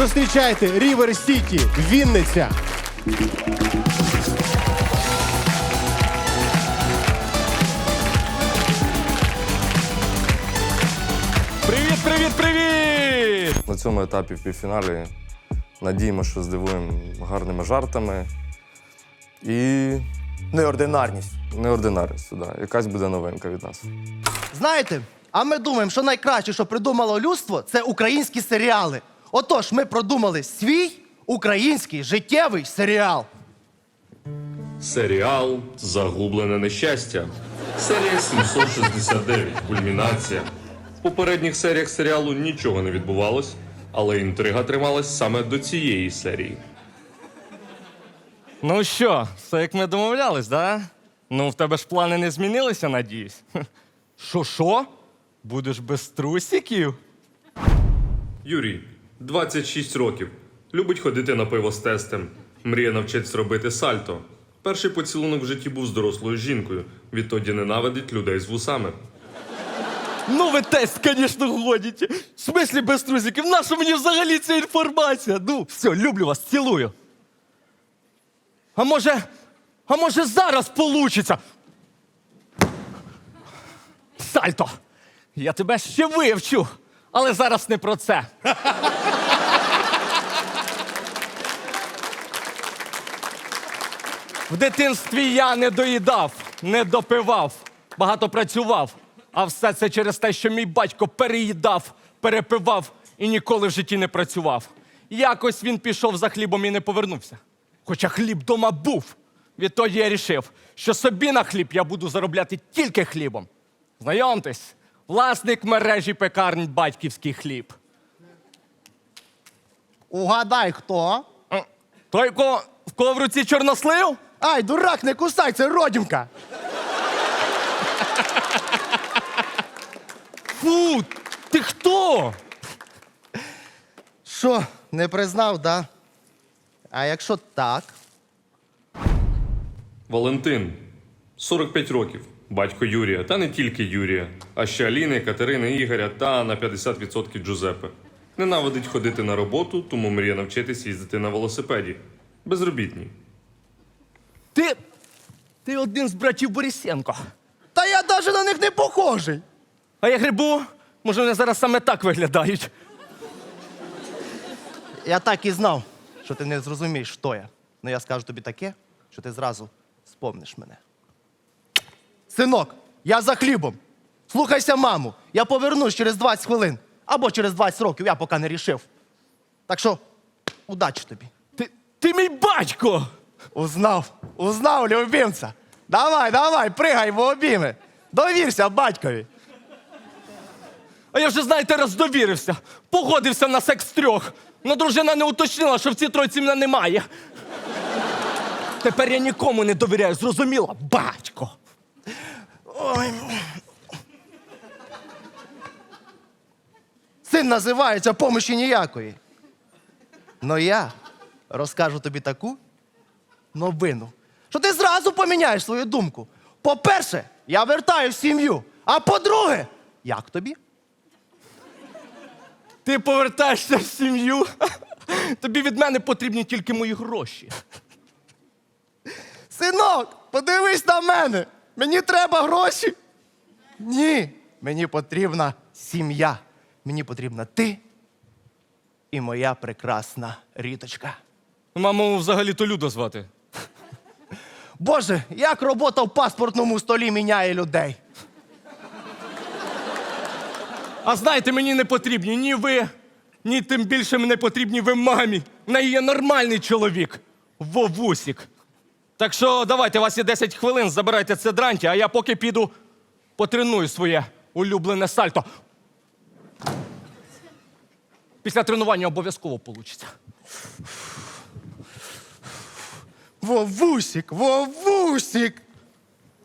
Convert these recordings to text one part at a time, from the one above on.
Зустрічайте Рівер Сіті, Вінниця. Привіт, привіт, привіт! На цьому етапі в півфіналі надіємося, що здивуємо гарними жартами і Неординарність. неординарністю. Да. Якась буде новинка від нас. Знаєте, а ми думаємо, що найкраще, що придумало людство, це українські серіали. Отож, ми продумали свій український життєвий серіал. Серіал Загублене нещастя. Серія 769. Кульмінація. В попередніх серіях серіалу нічого не відбувалось, але інтрига трималась саме до цієї серії. Ну що, все як ми домовлялись, да? Ну, в тебе ж плани не змінилися, надіюсь. Хе. Що, що? Будеш без трусиків? Юрій, 26 років. Любить ходити на пиво з тестем. Мріє навчитись робити сальто. Перший поцілунок в житті був з дорослою жінкою. Відтоді ненавидить людей з вусами. Ну, ви тест, звісно, годите. В смислі без трусиків? Наша мені взагалі ця інформація? Ну, все, люблю вас, цілую. А може, а може зараз получиться? Сальто, я тебе ще вивчу, але зараз не про це. В дитинстві я не доїдав, не допивав, багато працював. А все це через те, що мій батько переїдав, перепивав і ніколи в житті не працював. Якось він пішов за хлібом і не повернувся. Хоча хліб дома був. Відтоді я рішив, що собі на хліб я буду заробляти тільки хлібом. Знайомтесь, власник мережі пекарень Батьківський хліб. Угадай, хто? Е, Той, в кого, в кого в руці чорнослив? Ай, дурак, не кусай, це родімка. Фу, ти хто? Що, не признав, да? А якщо так, Валентин, 45 років, батько Юрія, та не тільки Юрія, а ще Аліни, Катерини, Ігоря та на 50% Джузеппе. Ненавидить ходити на роботу, тому мріє навчитись їздити на велосипеді. Безробітній. Ти. Ти один з братів Борисенко. та я навіть на них не похожий. А я грибу, може, вони зараз саме так виглядають. Я так і знав, що ти не зрозумієш, хто я. Ну я скажу тобі таке, що ти зразу спомниш мене. Синок, я за хлібом. Слухайся, маму. Я повернусь через 20 хвилин. Або через 20 років, я поки не рішив. Так що, удачі тобі. Ти, ти мій батько! Узнав, узнав, любимця. Давай, давай, пригай в обійми. Довірся батькові. А я вже, знаєте, роздовірився. Погодився на секс трьох. Но дружина не уточнила, що в цій тройці мене немає. Тепер я нікому не довіряю, зрозуміла? Батько. Ой. Син називається помощі ніякої. Но я розкажу тобі таку новину, що ти зразу поміняєш свою думку. По-перше, я вертаю в сім'ю. А по-друге, як тобі? Ти повертаєшся в сім'ю. Тобі від мене потрібні тільки мої гроші. Синок, подивись на мене. Мені треба гроші. Ні, мені потрібна сім'я. Мені потрібна ти і моя прекрасна ріточка. Маму взагалі-то Люда звати. Боже, як робота в паспортному столі міняє людей. А знаєте, мені не потрібні ні ви, ні тим більше мені потрібні ви мамі. В неї є нормальний чоловік. Вовусік. Так що давайте, у вас є 10 хвилин, забирайте це дранті, а я поки піду потреную своє улюблене сальто. Після тренування обов'язково вийде. Вовусік, вовусік.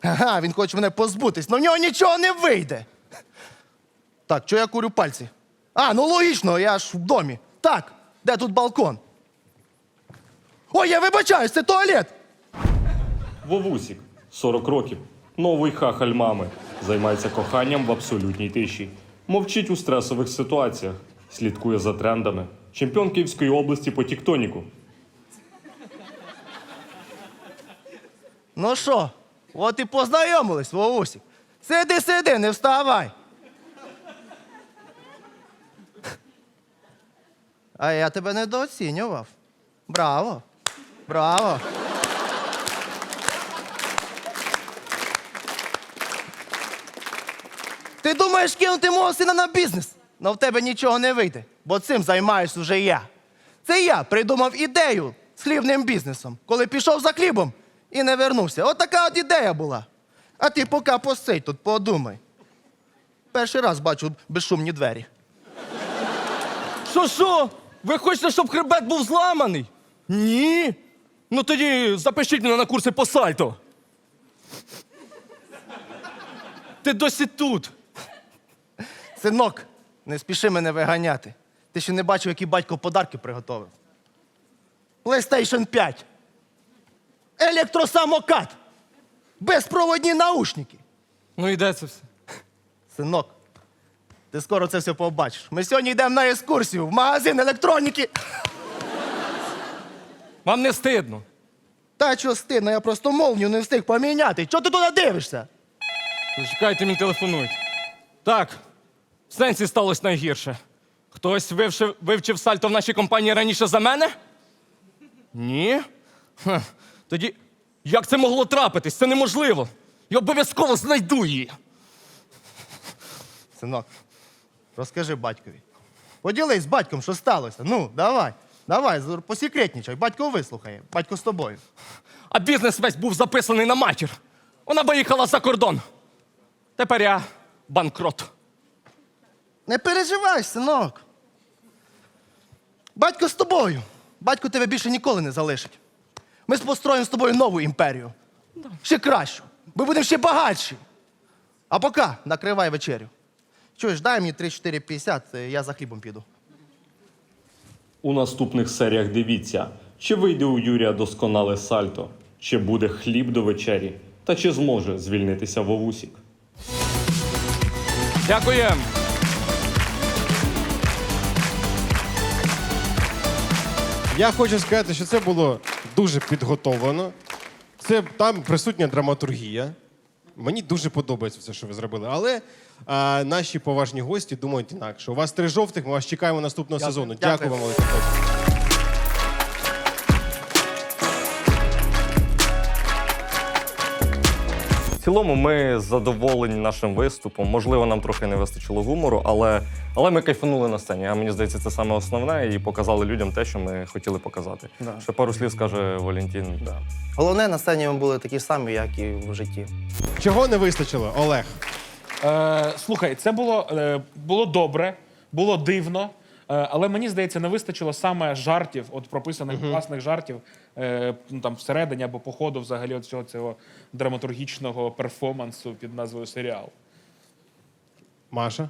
Ага, він хоче мене позбутись, але в нього нічого не вийде. Так, що я курю пальці? А, ну логічно, я ж в домі. Так, де тут балкон? Ой, я вибачаюсь, це туалет. Вовусік, 40 років. Новий хахаль мами. Займається коханням в абсолютній тиші. Мовчить у стресових ситуаціях. Слідкує за трендами. чемпіон Київської області по тіктоніку. Ну що, от і познайомились, Вовусік. Сиди, сиди, не вставай. А я тебе недооцінював. Браво! Браво! Ти думаєш кинути мого сина на бізнес? Но в тебе нічого не вийде, бо цим займаюсь уже я. Це я придумав ідею з хлібним бізнесом, коли пішов за хлібом і не вернувся. От така от ідея була. А ти поки посидь тут, подумай. Перший раз бачу безшумні двері. Що що? Ви хочете, щоб хребет був зламаний? Ні. Ну тоді запишіть мене на курси по сальто. Ти досі тут. Синок, не спіши мене виганяти. Ти ще не бачив, які батько подарки приготовив. PlayStation 5. Електросамокат. Безпроводні наушники. Ну і де це все? Синок, ти скоро це все побачиш. Ми сьогодні йдемо на екскурсію в магазин електроніки. Вам не стидно. Та що стидно, я просто молнію не встиг поміняти. Чого ти туди дивишся? Чекайте, мені телефонують. Так, в сенсі сталося найгірше. Хтось вивчив, вивчив сальто в нашій компанії раніше за мене? Ні? Ха. Тоді як це могло трапитись? Це неможливо. Я обов'язково знайду її. Синок, розкажи батькові. Поділись з батьком, що сталося. Ну, давай, давай, посекретнічай. Батько вислухає. Батько з тобою. А бізнес весь був записаний на матір. Вона виїхала за кордон. Тепер я банкрот. Не переживай, синок. Батько з тобою. Батько тебе більше ніколи не залишить. Ми построїмо з тобою нову імперію. Ще кращу. Ми будемо ще багатші. А поки накривай вечерю. Чуєш, дай мені 3-4-50, е, я за хлібом піду. У наступних серіях дивіться, чи вийде у Юрія досконале сальто, чи буде хліб до вечері, та чи зможе звільнитися Вовусік. Дякуємо. Я хочу сказати, що це було дуже підготовлено. Це там присутня драматургія. Мені дуже подобається все, що ви зробили. Але а, наші поважні гості думають інакше. У вас три жовтих, ми вас чекаємо наступного Дякую. сезону. Дякую. Дякую вам, велике. Цілому ми задоволені нашим виступом. Можливо, нам трохи не вистачило гумору, але, але ми кайфанули на сцені. А мені здається, це саме основне, і показали людям те, що ми хотіли показати. Да. Ще пару слів скаже Валентин. Да. Головне, на сцені ми були такі самі, як і в житті. Чого не вистачило, Олег? Е, слухай, це було, е, було добре, було дивно, але мені здається, не вистачило саме жартів, от прописаних класних жартів е, ну, там всередині або по ходу взагалі от цього цього драматургічного перформансу під назвою серіал. Маша?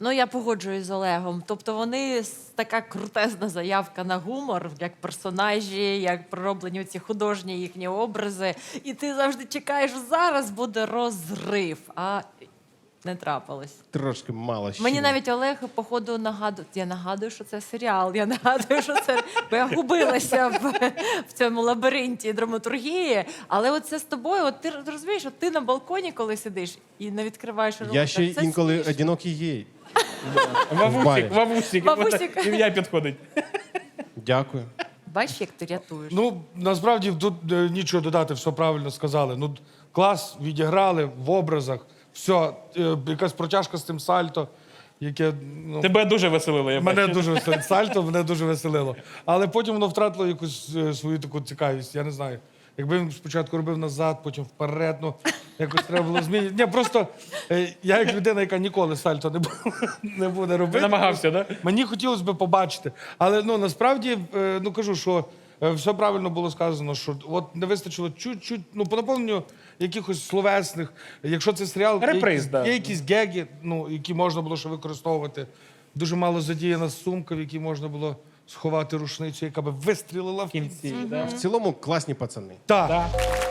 Ну, я погоджуюсь з Олегом. Тобто вони така крутезна заявка на гумор, як персонажі, як пророблені ці художні їхні образи. І ти завжди чекаєш, зараз буде розрив. А не трапилось. Трошки мало ще. Мені навіть Олег, походу, нагадує. Я нагадую, що це серіал. Я нагадую, що це бо я губилася в, в цьому лабіринті драматургії. Але от це з тобою, от ти розумієш, от ти на балконі, коли сидиш і не відкриваєш рот. Я ще це інколи смішно. одинокий гей. Вавусік, Вавусік, Вавусік. ім'я підходить. Дякую. Бачиш, як ти рятуєш. Ну, насправді тут е, нічого додати, все правильно сказали. Ну, клас, відіграли в образах, все, е, якась протяжка з тим сальто, яке ну, Тебе дуже веселило, я мене бачу. дуже веселило. Сальто мене дуже веселило. Але потім воно втратило якусь е, свою таку цікавість, я не знаю. Якби він спочатку робив назад, потім вперед, ну якось треба було змінити. Ні, просто е, я як людина, яка ніколи сальто не, бу- не буде робити. Ти намагався, да? Мені хотілося б побачити. Але ну насправді е, ну кажу, що все правильно було сказано, що от не вистачило чуть-чуть, ну по наповненню якихось словесних. Якщо це серіал, Реприз, є, да. є якісь геги, ну які можна було ще використовувати. Дуже мало задіяна сумка, в якій можна було сховати рушницю, яка би вистрілила в В кінці, да? В цілому класні пацани. Так. Да.